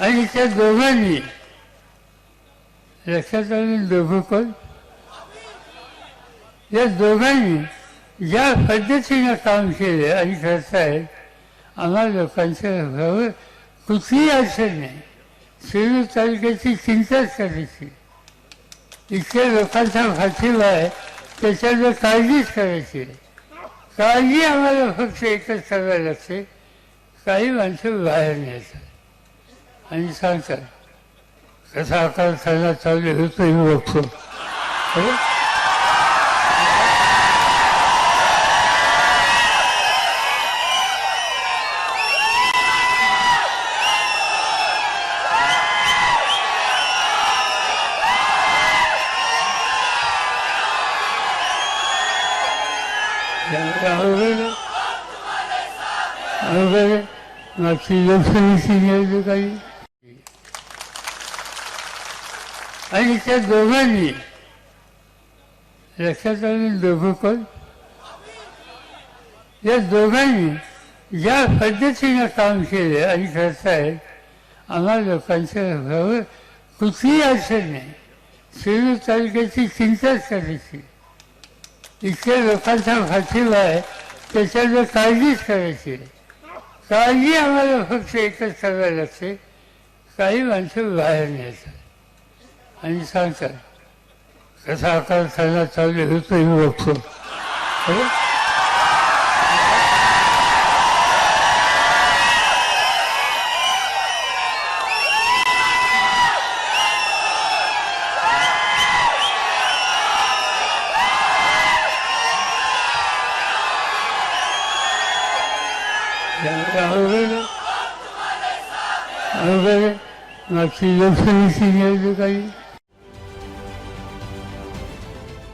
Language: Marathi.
आणि त्या दोघांनी लक्षात आलं दोघं कोण या दोघांनी ज्या पद्धतीनं काम केलं आणि करतायत आम्हाला लोकांच्या घरावर कुठलीही अडचण नाही. शिरूर तालुक्याची चिंताच करायची. इतक्या लोकांचा फाशीला आहे त्याच्यावर काळजीच करायची. काळजी आम्हाला फक्त एकच करायला लागते. काही माणसं बाहेर न्यायचं आणि सांगतात कसा आकार करण्यात चालू होतो हे बघतो बरं? त्यामुळे अवघड मागची लोकसभेची निवडणूक आली आणि त्या दोघांनी लक्षात आलं दोघं कोण या दोघांनी ज्या पद्धतीनं काम केलं आणि करतायत आम्हाला लोकांच्या घरावर कुठलीही अडचण नाही. शिरूर तालुक्याची चिंताच करायची. इतक्या लोकांचा फाशीला आहे त्याच्यावर काळजीच करायची. काळजी आम्हाला फक्त एकच करायला लागते. काही माणसं बाहेर न्यायचं आणि सांगतात कसा आकार करण्यात चालू होतो हे बघतो बरं?